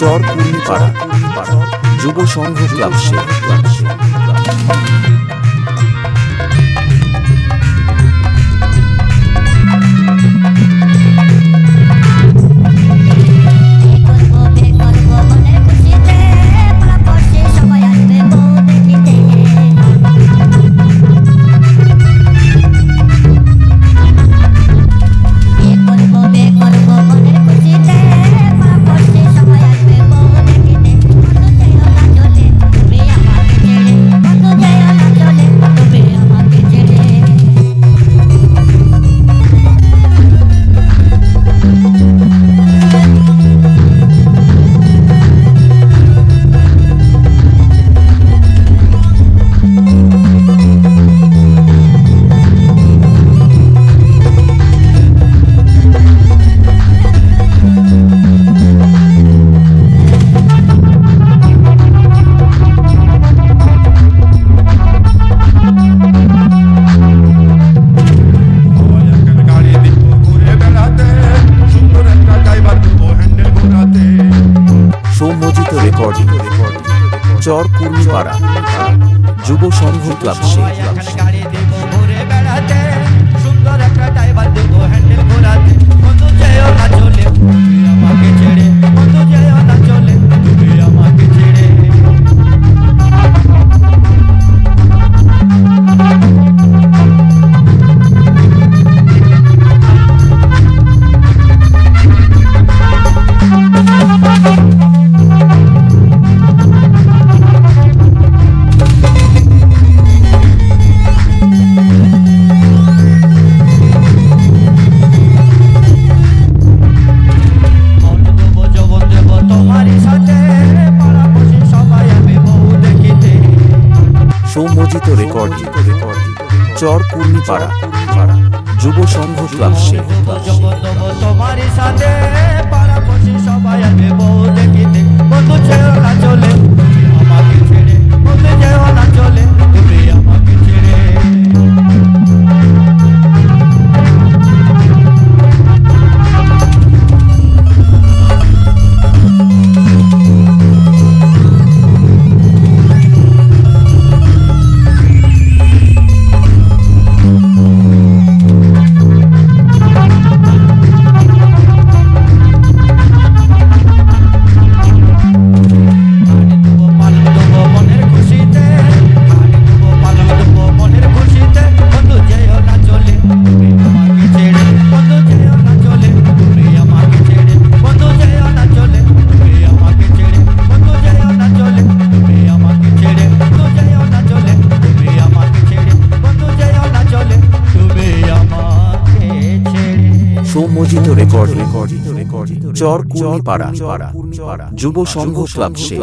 চর কুড়ি পাড়া যুব সংঘ ক্লাবসে চর কুর্মিপাড়া যুব সংঘ ক্লাব সে। আয়োজিত রেকর্ডিং চর যুব সংঘ ক্লাব সৌমজিত রেকর্ড। রেকর্ড। চর কুর্নিপাড়া যুব সংঘ ক্লাব সে